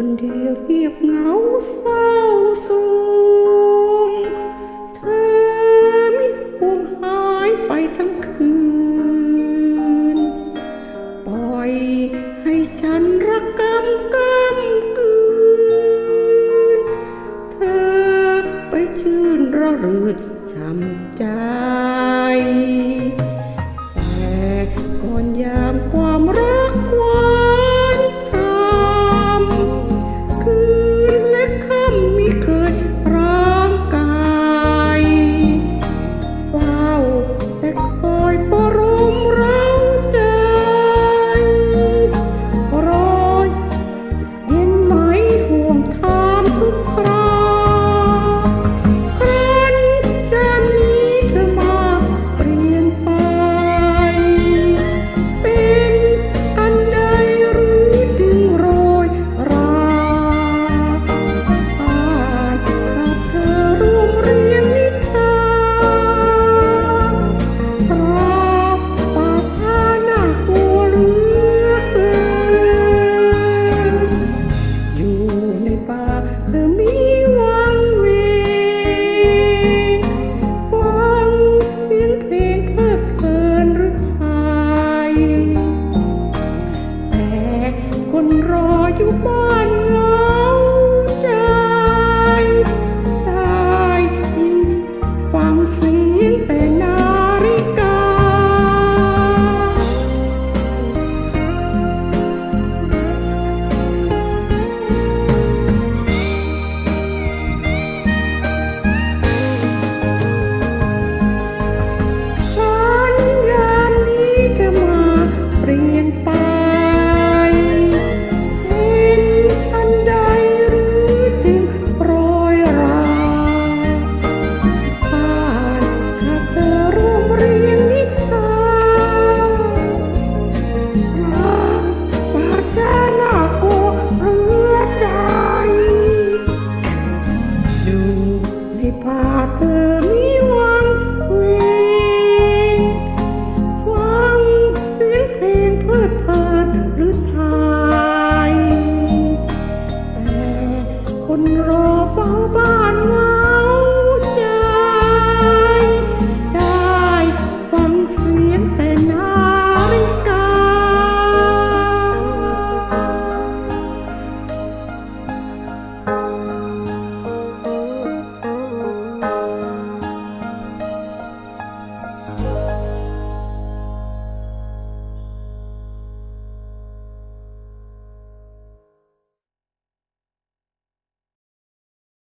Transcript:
คนเดียวเงียบเหงาเศร้าสูงเธอไม่ห่วงหายไปทั้งคืน ปล่อยให้ฉันรักกำกำกืน เธอไปชื่นระรื่ดช้ำใจ แต่ก่อนยา